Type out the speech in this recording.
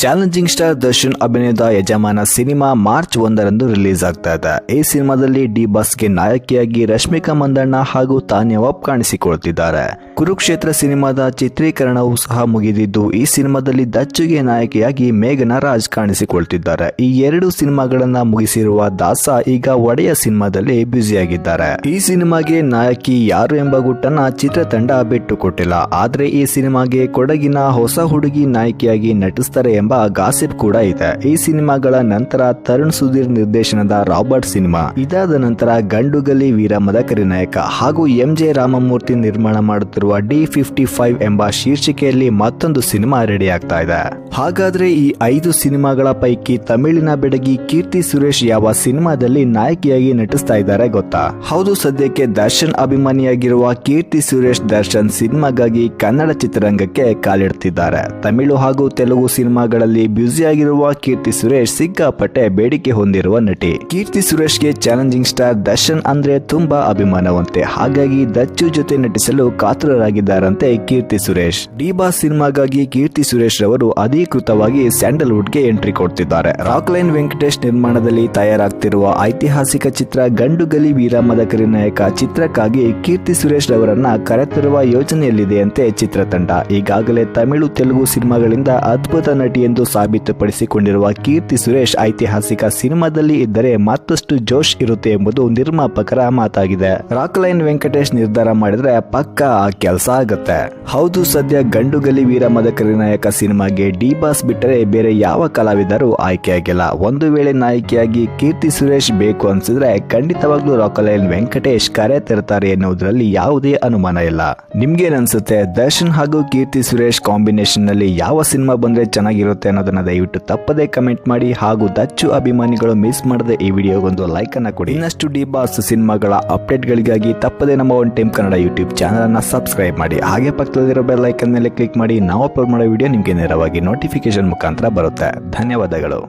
Challenging star Darshan ಅಭಿನಯದ ಯಜಮಾನ cinema March ಒಂದರಂದು ರಿಲೀಸ್ ಆಗ್ತಾ ಇದೆ. ಈ ಸಿನಿಮಾದಲ್ಲಿ ಡಿ ಬಾಸ್ಗೆ ನಾಯಕಿಯಾಗಿ ರಶ್ಮಿಕಾ ಮಂದಣ್ಣ ಹಾಗೂ ತಾನ್ಯ ವಾಪ್ ಕಾಣಿಸಿಕೊಳ್ತಿದ್ದಾರೆ ಕುರುಕ್ಷೇತ್ರ ಸಿನಿಮಾದ ಚಿತ್ರೀಕರಣವೂ ಸಹ ಮುಗಿದಿದ್ದು, ಈ ಸಿನಿಮಾದಲ್ಲಿ ದಚ್ಚುಗೆ ನಾಯಕಿಯಾಗಿ ಮೇಘನಾ ರಾಜ್ ಕಾಣಿಸಿಕೊಳ್ತಿದ್ದಾರೆ ಈ ಎರಡು ಸಿನಿಮಾಗಳನ್ನ ಮುಗಿಸಿರುವ ದಾಸ ಈಗ ಒಡೆಯ ಸಿನಿಮಾದಲ್ಲಿ ಬ್ಯುಸಿಯಾಗಿದ್ದಾರೆ. ಈ ಸಿನಿಮಾಗೆ ನಾಯಕಿ ಯಾರು ಎಂಬ ಗುಟ್ಟನ್ನ ಚಿತ್ರತಂಡ ಬಿಟ್ಟುಕೊಟ್ಟಿಲ್ಲ. ಆದ್ರೆ ಈ ಸಿನಿಮಾಗೆ ಕೊಡಗಿನ ಹೊಸ ಹುಡುಗಿ ನಾಯಕಿಯಾಗಿ ನಟಿಸ್ತಾರೆ ಎಂಬ ಗಾಸಿಪ್ ಕೂಡ ಇದೆ. ಈ ಸಿನಿಮಾಗಳ ನಂತರ ತರುಣ್ ಸುಧೀರ್ ನಿರ್ದೇಶನದ ರಾಬರ್ಟ್ ಸಿನಿಮಾ. ಇದಾದ ನಂತರ ಗಂಡುಗಲಿ ವೀರ ಮದಕರಿ ನಾಯಕ ಹಾಗೂ ಎಂ ಜೆ ರಾಮಮೂರ್ತಿ ನಿರ್ಮಾಣ ಮಾಡುತ್ತಿರುವ ಡಿ ಫಿಫ್ಟಿ ಫೈವ್ ಎಂಬ ಶೀರ್ಷಿಕೆಯಲ್ಲಿ ಮತ್ತೊಂದು ಸಿನಿಮಾ ರೆಡಿ ಆಗ್ತಾ ಇದೆ. ಹಾಗಾದ್ರೆ ಈ ಐದು ಸಿನಿಮಾಗಳ ಪೈಕಿ ತಮಿಳಿನ ಬೆಡಗಿ ಕೀರ್ತಿ ಸುರೇಶ್ ಯಾವ ಸಿನಿಮಾದಲ್ಲಿ ನಾಯಕಿಯಾಗಿ ನಟಿಸ್ತಾ ಇದ್ದಾರೆ ಗೊತ್ತಾ? ಹೌದು, ಸದ್ಯಕ್ಕೆ ದರ್ಶನ್ ಅಭಿಮಾನಿಯಾಗಿರುವ ಕೀರ್ತಿ ಸುರೇಶ್ ದರ್ಶನ್ ಸಿನಿಮಾಗಾಗಿ ಕನ್ನಡ ಚಿತ್ರರಂಗಕ್ಕೆ ಕಾಲಿಡ್ತಿದ್ದಾರೆ. ತಮಿಳು ಹಾಗೂ ತೆಲುಗು ಸಿನಿಮಾಗಳಲ್ಲಿ ಬ್ಯುಸಿಯಾಗಿರುವ ಕೀರ್ತಿ ಸುರೇಶ್ ಸಿಕ್ಕಾಪಟ್ಟೆ ಬೇಡಿಕೆ ಹೊಂದಿರುವ ನಟಿ. ಕೀರ್ತಿ ಸುರೇಶ್ಗೆ ಚಾಲೆಂಜಿಂಗ್ ಸ್ಟಾರ್ ದರ್ಶನ್ ಅಂದ್ರೆ ತುಂಬಾ ಅಭಿಮಾನವಂತೆ. ಹಾಗಾಗಿ ದಚ್ಚು ಜೊತೆ ನಟಿಸಲು ಕಾತುರರಾಗಿದ್ದಾರಂತೆ ಕೀರ್ತಿ ಸುರೇಶ್. ಡಿ ಬಾಸ್ ಸಿನಿಮಾಗಾಗಿ ಕೀರ್ತಿ ಸುರೇಶ್ ರವರು ಅಧಿಕೃತವಾಗಿ ಸ್ಯಾಂಡಲ್ವುಡ್ಗೆ ಎಂಟ್ರಿ ಕೊಡ್ತಿದ್ದಾರೆ. ರಾಕ್ ಲೈನ್ ವೆಂಕಟೇಶ್ ನಿರ್ಮಾಣದಲ್ಲಿ ತಯಾರಾಗ್ತಿರುವ ಐತಿಹಾಸಿಕ ಚಿತ್ರ ಗಂಡುಗಲಿ ವೀರ ಮದಕರಿ ನಾಯಕ ಚಿತ್ರಕ್ಕಾಗಿ ಕೀರ್ತಿ ಸುರೇಶ್ ರವರನ್ನ ಕರೆತರುವ ಯೋಜನೆಯಲ್ಲಿದೆಯಂತೆ ಚಿತ್ರತಂಡ. ಈಗಾಗಲೇ ತಮಿಳು ತೆಲುಗು ಸಿನಿಮಾಗಳಿಂದ ಅದ್ಭುತ ನಟಿ ಎಂದು ಸಾಬೀತುಪಡಿಸಿಕೊಂಡಿರುವ ಕೀರ್ತಿ ಸುರೇಶ್ ಐತಿಹಾಸಿಕ ಸಿನಿಮಾದಲ್ಲಿ ಇದ್ದರೆ ಮತ್ತಷ್ಟು ಜೋಶ್ ಇರುತ್ತೆ ಎಂಬುದು ನಿರ್ಮಾಪಕರ ಮಾತಾಗಿದೆ. ರಾಕ್ ಲೈನ್ ವೆಂಕಟೇಶ್ ನಿರ್ಧಾರ ಮಾಡಿದ್ರೆ ಪಕ್ಕ ಆ ಕೆಲಸ ಆಗತ್ತೆ. ಹೌದು ಸದ್ಯ ಗಂಡುಗಲಿ ವೀರ ಮದಕರಿ ನಾಯಕ ಸಿನಿಮಾಗೆ ಡಿ ಬಾಸ್ ಬಿಟ್ಟರೆ ಬೇರೆ ಯಾವ ಕಲಾವಿದರು ಆಯ್ಕೆಯಾಗಿಲ್ಲ ಒಂದು ವೇಳೆ ನಾಯಕಿಯಾಗಿ ಕೀರ್ತಿ ಸುರೇಶ್ ಬೇಕು ಅನ್ಸಿದ್ರೆ ಖಂಡಿತವಾಗ್ಲೂ ರಾಕಲೈನ್ ವೆಂಕಟೇಶ್ ಕರೆ ತರ್ತಾರೆ ಎನ್ನುವುದರಲ್ಲಿ ಯಾವುದೇ ಅನುಮಾನ ಇಲ್ಲ. ನಿಮ್ಗೇನ್ ಏನನ್ಸುತ್ತೆ ದರ್ಶನ್ ಹಾಗೂ ಕೀರ್ತಿ ಸುರೇಶ್ ಕಾಂಬಿನೇಷನ್ನಲ್ಲಿ ಯಾವ ಸಿನಿಮಾ ಬಂದ್ರೆ ಚೆನ್ನಾಗಿರುತ್ತೆ? ಅನ್ನೋದನ್ನ ದಯವಿಟ್ಟು ತಪ್ಪದೇ ಕಮೆಂಟ್ ಮಾಡಿ ಹಾಗೂ ದಚ್ಚು ಅಭಿಮಾನಿಗಳು ಮಿಸ್ ಮಾಡದೆ ಈ ವಿಡಿಯೋಗೊಂದು ಲೈಕ್ ಅನ್ನ ಕೊಡಿ. ಇನ್ನಷ್ಟು ಡಿ ಬಾಸ್ ಸಿನಿಮಾಗಳ ಅಪ್ಡೇಟ್ ಗಳಿಗಾಗಿ ತಪ್ಪದೇ ನಮ್ಮ one time Kannada YouTube channel ಅನ್ನ ಸಬ್ಸ್ಕ್ರೈಬ್ ಮಾಡಿ. ಹಾಗೆ ಪಕ್ಕದಲ್ಲಿರೋ ಬೆಲ್ ಐಕನ್ ಮೇಲೆ ಕ್ಲಿಕ್ ಮಾಡಿ, ನಾವು ಅಪ್ಲೋಡ್ ಮಾಡೋ ವಿಡಿಯೋ ನಿಮಗೆ ನೇರವಾಗಿ ನೋಟಿಫಿಕೇಶನ್ ಮುಖಾಂತರ ಬರುತ್ತೆ. ಧನ್ಯವಾದಗಳು.